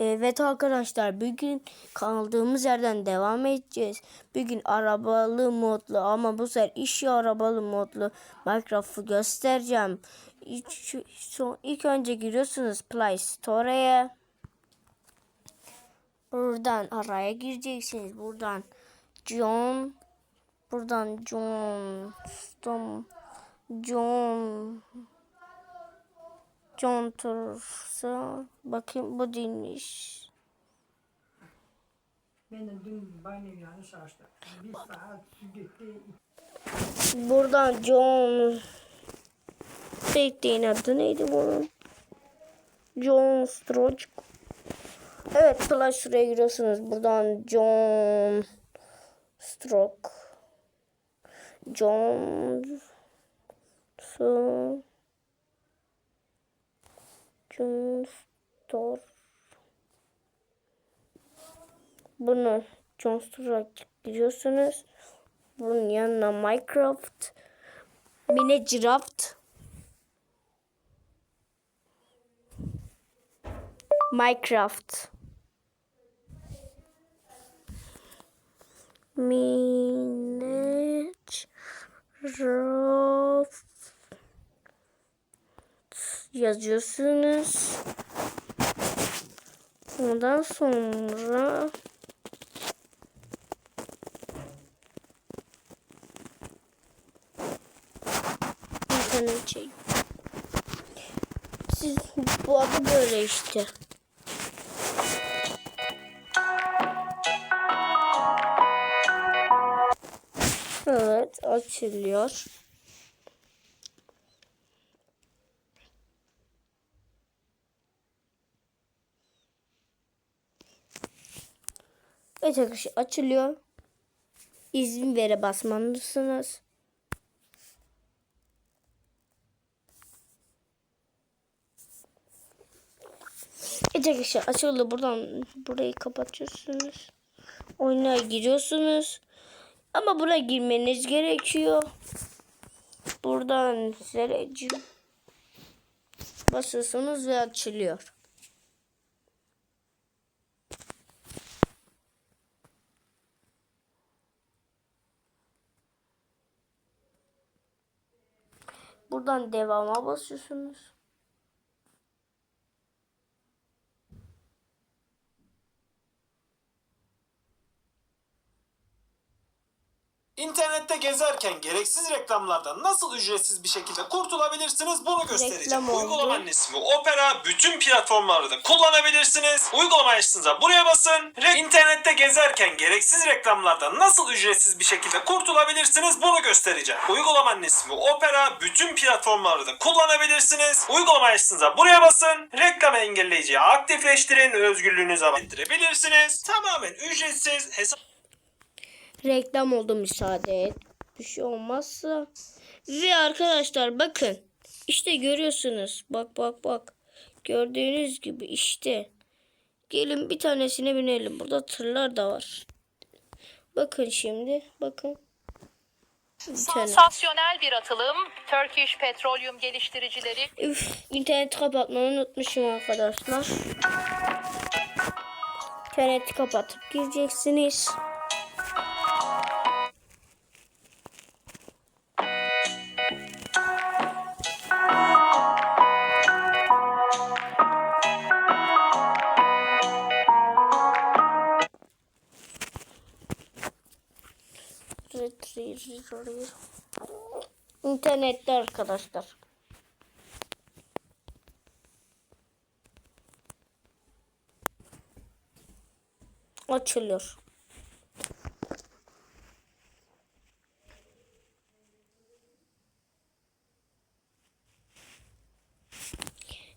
Evet arkadaşlar bugün kaldığımız yerden devam edeceğiz. Bugün arabalı modlu ama bu sefer işi arabalı modlu Minecraft'ı göstereceğim. İlk, son, ilk önce giriyorsunuz Play Store'ya. Buradan araya gireceksiniz. Buradan John buradan John John John Tursa bakayım bu değilmiş. Ben de dün banyo yanlış açtım. Bir saat gitti. Buradan John Bekleyin adı neydi bunun? John Stroch. Evet Play Store'ya giriyorsunuz. Buradan John Stroke. John Su John Store. Bunu John Store'a giriyorsunuz. Bunun yanına Minecraft Minecraft Minecraft Minecraft yazıyorsunuz. Ondan sonra internet şey. Siz bu adı böyle işte. Evet açılıyor. Evet arkadaşlar açılıyor. İzin vere basmalısınız. Evet arkadaşlar açıldı. Buradan burayı kapatıyorsunuz. Oyuna giriyorsunuz. Ama buraya girmeniz gerekiyor. Buradan sereci basıyorsunuz ve açılıyor. Buradan devama basıyorsunuz. İnternette gezerken gereksiz reklamlardan nasıl ücretsiz bir şekilde kurtulabilirsiniz bunu göstereceğim. Reklam oldu. Uygulamanın ismi Opera. Bütün platformlarda kullanabilirsiniz. Uygulama açtığınızda buraya basın. Re- İnternette gezerken gereksiz reklamlardan nasıl ücretsiz bir şekilde kurtulabilirsiniz bunu göstereceğim. Uygulamanın ismi Opera. Bütün platformlarda kullanabilirsiniz. Uygulama açtığınızda buraya basın. Reklam engelleyiciyi aktifleştirin. Özgürlüğünüzü ettirebilirsiniz. Tamamen ücretsiz hesap reklam oldu müsaade et. Bir şey olmazsa. Ve arkadaşlar bakın. İşte görüyorsunuz. Bak bak bak. Gördüğünüz gibi işte. Gelin bir tanesine binelim. Burada tırlar da var. Bakın şimdi. Bakın. Sansasyonel bir atılım. Turkish Petroleum geliştiricileri Üf, interneti kapatmayı unutmuşum arkadaşlar. İnterneti kapatıp gireceksiniz. İnternette arkadaşlar. Açılıyor.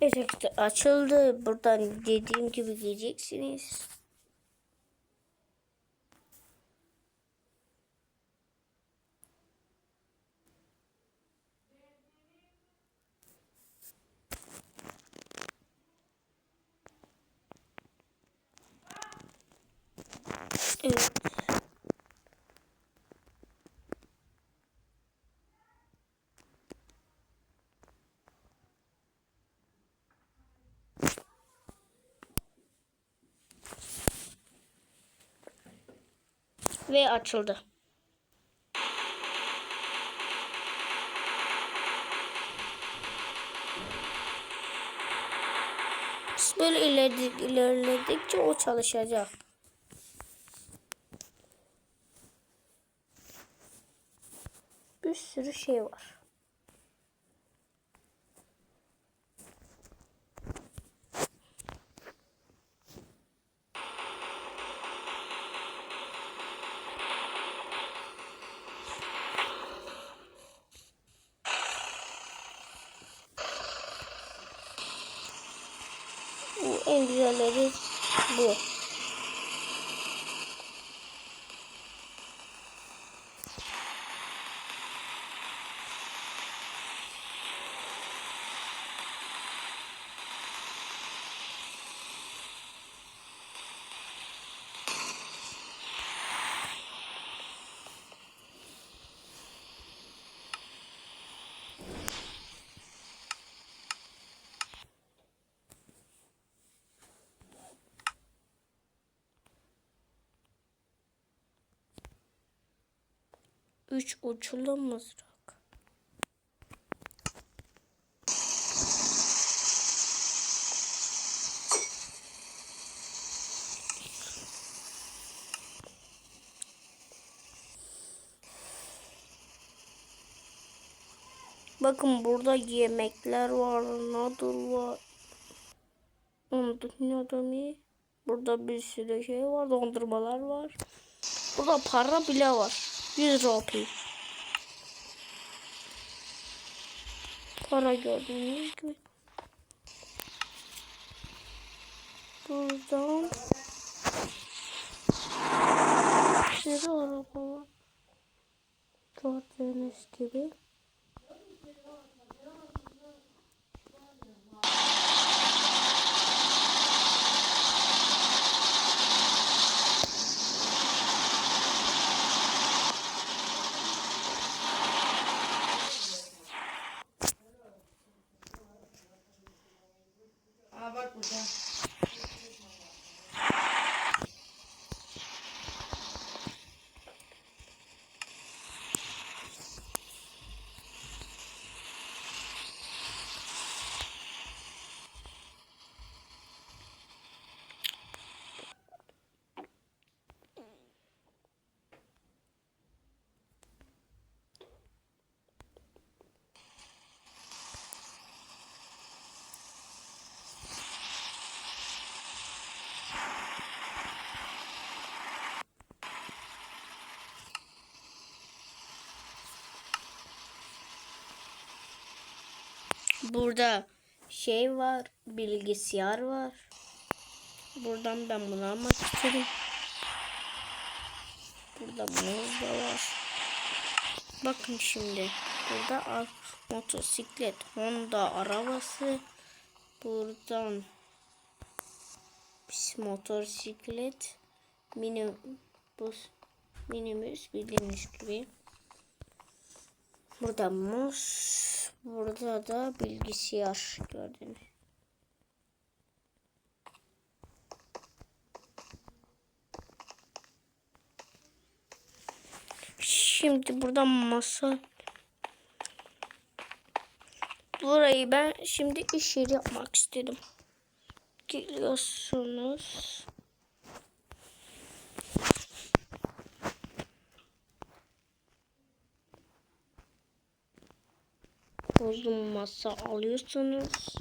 Evet açıldı. Buradan dediğim gibi gireceksiniz. Evet. Ve açıldı. Biz böyle ilerledik, ilerledikçe o çalışacak. Bir sürü şey var. Bu en güzelleri bu. Üç uçlu mızrak. Bakın burada yemekler var, noodle var. Noodle Burada bir sürü şey var, dondurmalar var. Burada para bile var. 100 rupi. Para gördüğünüz gibi. Buradan sürü araba. Gördüğünüz gibi. Burada şey var, bilgisayar var. Buradan ben bunu almak istedim. Burada muz da var. Bakın şimdi. Burada motosiklet, Honda arabası. Buradan motosiklet, minibüs, minibüs bildiğiniz gibi. Burada muz, burada da bilgisayar gördünüz. Şimdi burada masa. Burayı ben şimdi iş yeri yapmak istedim. Geliyorsunuz. Uzun masa alıyorsunuz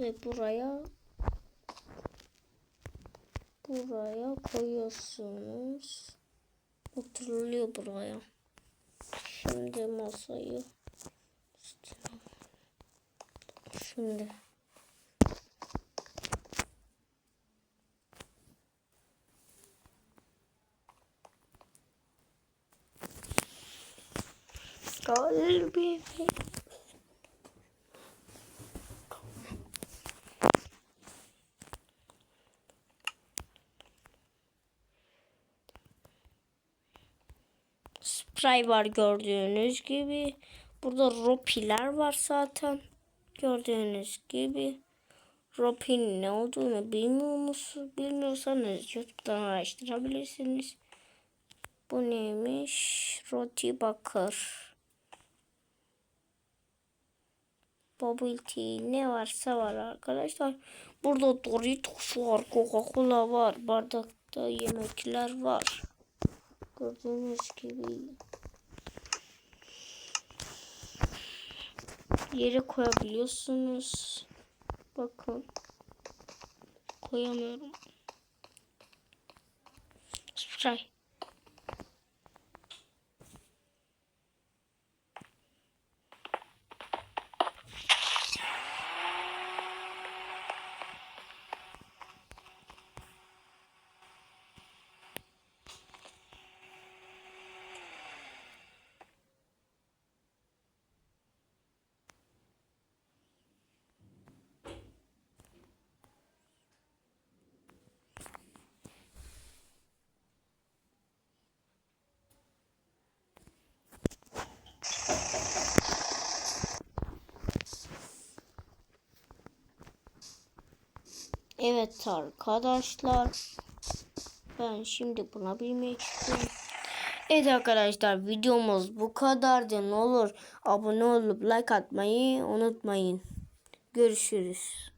ve buraya buraya koyuyorsunuz. Oturuluyor buraya. Şimdi masayı şimdi kalbi spray var gördüğünüz gibi. Burada ropiler var zaten. Gördüğünüz gibi. Ropin ne olduğunu bilmiyor musunuz? Bilmiyorsanız YouTube'dan araştırabilirsiniz. Bu neymiş? Roti bakır. Bubble tea ne varsa var arkadaşlar. Burada Doritos var, Coca-Cola var, bardakta yemekler var. Gördüğünüz gibi. Yere koyabiliyorsunuz. Bakın. Koyamıyorum. Spray. Evet arkadaşlar. Ben şimdi buna bilmek istiyorum. Evet arkadaşlar videomuz bu kadardı. Ne olur abone olup like atmayı unutmayın. Görüşürüz.